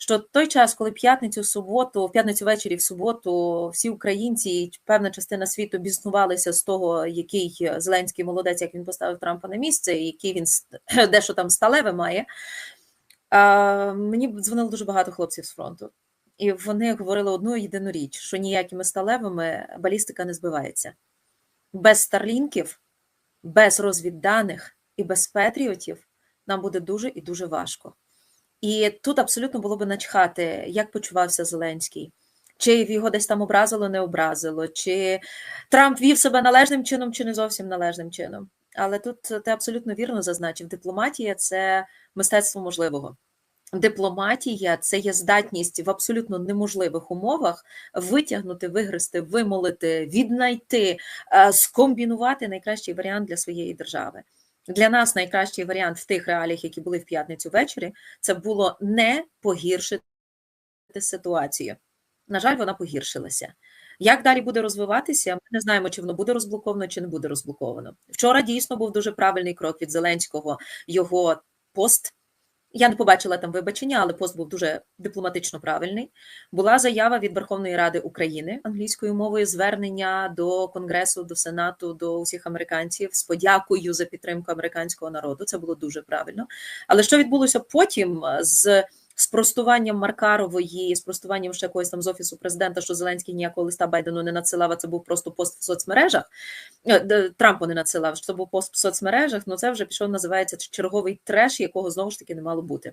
що той час, коли п'ятницю, суботу, в п'ятницю ввечері, в суботу, всі українці і певна частина світу біснувалися з того, який Зеленський молодець, як він поставив Трампа на місце, і який він дещо там сталеве має. А, мені дзвонило дуже багато хлопців з фронту. І вони говорили одну єдину річ: що ніякими сталевими балістика не збивається. Без старлінків, без розвідданих і без петріотів нам буде дуже і дуже важко. І тут абсолютно було би начхати, як почувався Зеленський, чи його десь там образило, не образило, чи Трамп вів себе належним чином, чи не зовсім належним чином. Але тут ти абсолютно вірно зазначив: дипломатія це мистецтво можливого. Дипломатія це є здатність в абсолютно неможливих умовах витягнути, вигрести, вимолити, віднайти, е, скомбінувати найкращий варіант для своєї держави. Для нас найкращий варіант в тих реаліях, які були в п'ятницю ввечері, це було не погіршити ситуацію. На жаль, вона погіршилася. Як далі буде розвиватися, ми не знаємо, чи воно буде розблоковано, чи не буде розблоковано. Вчора дійсно був дуже правильний крок від Зеленського його пост. Я не побачила там вибачення, але пост був дуже дипломатично правильний. Була заява від Верховної Ради України англійською мовою звернення до Конгресу, до Сенату, до усіх американців з подякою за підтримку американського народу. Це було дуже правильно. Але що відбулося потім е, спростуванням Маркарової, спростуванням ще когось там з офісу президента, що Зеленський ніякого листа Байдену не надсилав, а це був просто пост в соцмережах. Е, Трампу не надсилав, що це був пост в соцмережах. Ну це вже пішов, називається черговий треш, якого знову ж таки не мало бути.